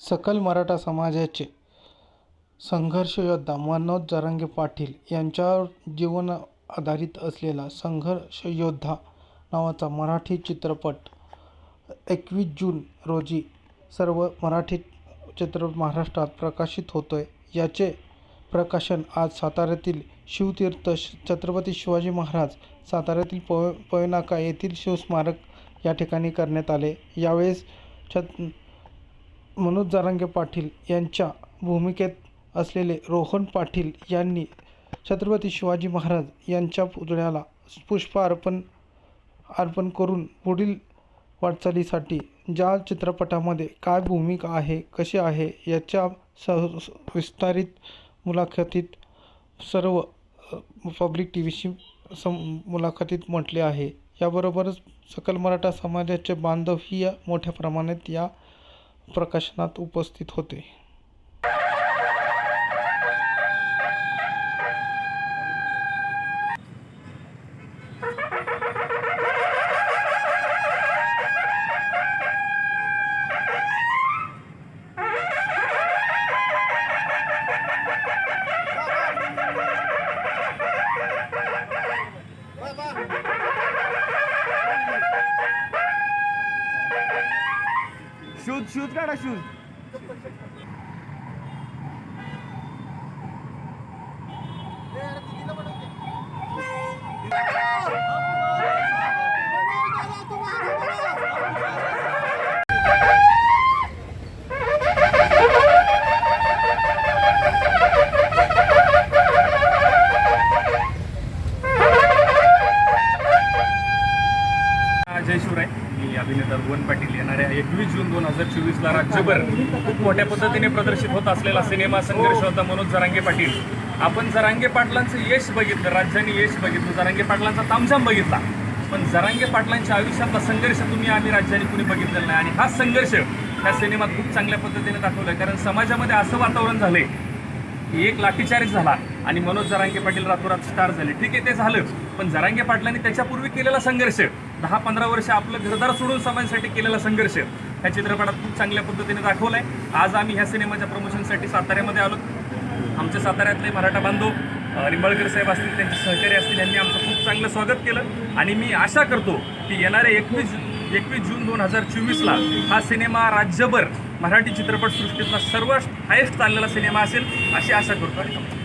सकल मराठा समाजाचे संघर्ष योद्धा मनोज जरांगे पाटील यांच्यावर जीवन आधारित असलेला संघर्ष योद्धा नावाचा मराठी चित्रपट एकवीस जून रोजी सर्व मराठी चित्रपट महाराष्ट्रात प्रकाशित होतो आहे याचे प्रकाशन आज साताऱ्यातील शिवतीर्थ श छत्रपती शिवाजी महाराज साताऱ्यातील पव पवनाका येथील शिवस्मारक या ठिकाणी करण्यात आले. यावेळेस छत मनोज जारंगे पाटील यांच्या भूमिकेत असलेले रोहन पाटील यांनी छत्रपती शिवाजी महाराज यांच्या पुतळ्याला पुष्प अर्पण अर्पण करून पुढील वाटचालीसाठी ज्या चित्रपटामध्ये काय भूमिका आहे कशी आहे याच्या स विस्तारित मुलाखतीत सर्व पब्लिक टी व्हीशी सम मुलाखतीत म्हटले आहे. याबरोबरच सकल मराठा समाजाचे बांधवही या मोठ्या प्रमाणात या प्रकाशनात उपस्थित होते. शूज शूज काढा शूज Yeah. मी अभिनेता रोहन पाटील येणाऱ्या एकवीस जून दोन हजार चोवीसला राज्यभर खूप मोठ्या पद्धतीने प्रदर्शित होत असलेला सिनेमा संघर्ष होता मनोज जरांगे पाटील. आपण जरांगे पाटलांचं यश बघितलं राज्याने यश बघितलं जरांगे पाटलांचा तामझाम बघितला. पण जरांगे पाटलांच्या आयुष्यातला संघर्ष तुम्ही आम्ही राज्याने कुणी बघितलेला नाही. आणि हा संघर्ष ह्या सिनेमात खूप चांगल्या पद्धतीने दाखवलाय. कारण समाजामध्ये असं वातावरण झालंय एक लाठीचार्ज झाला आणि मनोज जरांगे पाटील रातोरात स्टार झाले. ठीक आहे ते झालं. पण जरांगे पाटलांनी त्याच्यापूर्वी केलेला संघर्ष दहा पंधरा वर्ष आपलं घरदार सोडून समाजासाठी केलेला संघर्ष ह्या चित्रपटात खूप चांगल्या पद्धतीने दाखवलाय. आज आम्ही ह्या सिनेमाच्या प्रमोशनसाठी साताऱ्यामध्ये आलो. आमच्या साताऱ्यातले मराठा बांधव निंबाळकर साहेब असतील त्यांचे सहकारी असतील यांनी आमचं खूप चांगलं स्वागत केलं. आणि मी आशा करतो की येणाऱ्या एकवीस एकवीस जून दोन हजार चोवीसला हा सिनेमा राज्यभर मराठी चित्रपटसृष्टीतला सर्वात हायेस्ट चाललेला सिनेमा असेल अशी आशा करतो.